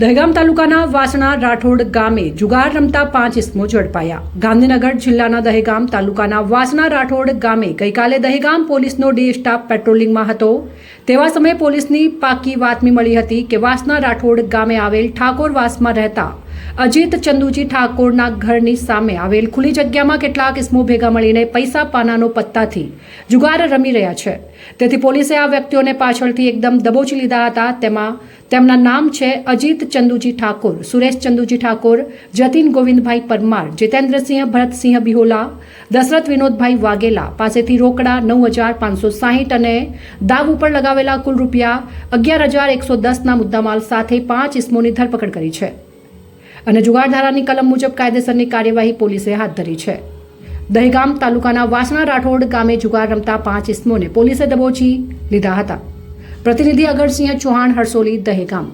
દહેગામ તાલુકાના વાસણા રાઠોડ ગામે જુગાર રમતા પાંચ ઇસમો ઝડપાયા. ગાંધીનગર જિલ્લાના દહેગામ તાલુકાના વાસણા રાઠોડ ગામે ગઈકાલે દહેગામ પોલીસનો ડે સ્ટાફ પેટ્રોલિંગમાં હતો. તેવા સમયે પોલીસની પાકી બાતમી મળી હતી કે વાસણા રાઠોડ ગામે આવેલ ઠાકોરવાસમાં રહેતા અજીત ચંદુજી ઠાકોરના ઘરની સામે આવેલ ખુલ્લી જગ્યામાં કેટલાક ઇસમો ભેગા મળીને પૈસા પાનાનો પત્તાથી જુગાર રમી રહ્યા છે. તેથી પોલીસે આ વ્યક્તિઓને પાછળથી એકદમ દબોચી લીધા હતા. તેમાં તેમના નામ છે અજીત ચંદુજી ઠાકોર, સુરેશ ચંદુજી ઠાકોર, જતીન ગોવિંદભાઈ પરમાર, જીતેન્દ્રસિંહ ભરતસિંહ બિહોલા, દશરથ વિનોદભાઈ વાઘેલા પાસેથી રોકડા નવ હજાર પાંચસો સાહીઠ અને દાવ ઉપર લગાવેલા કુલ રૂપિયા અગિયાર હજાર એકસો દસના મુદ્દામાલ સાથે પાંચ ઇસમોની ધરપકડ કરી છે. અને જુગારધારાની કલમ મુજબ કાયદેસરની કાર્યવાહી પોલીસે હાથ ધરી છે. દહેગામ તાલુકાના વાસણા રાઠોડ ગામે જુગાર રમતા પાંચ ઇસમોને પોલીસે દબોચી લીધા હતા. પ્રતિનિધિ અગરસિંહ ચૌહાણ હરસોલી દહેગામ.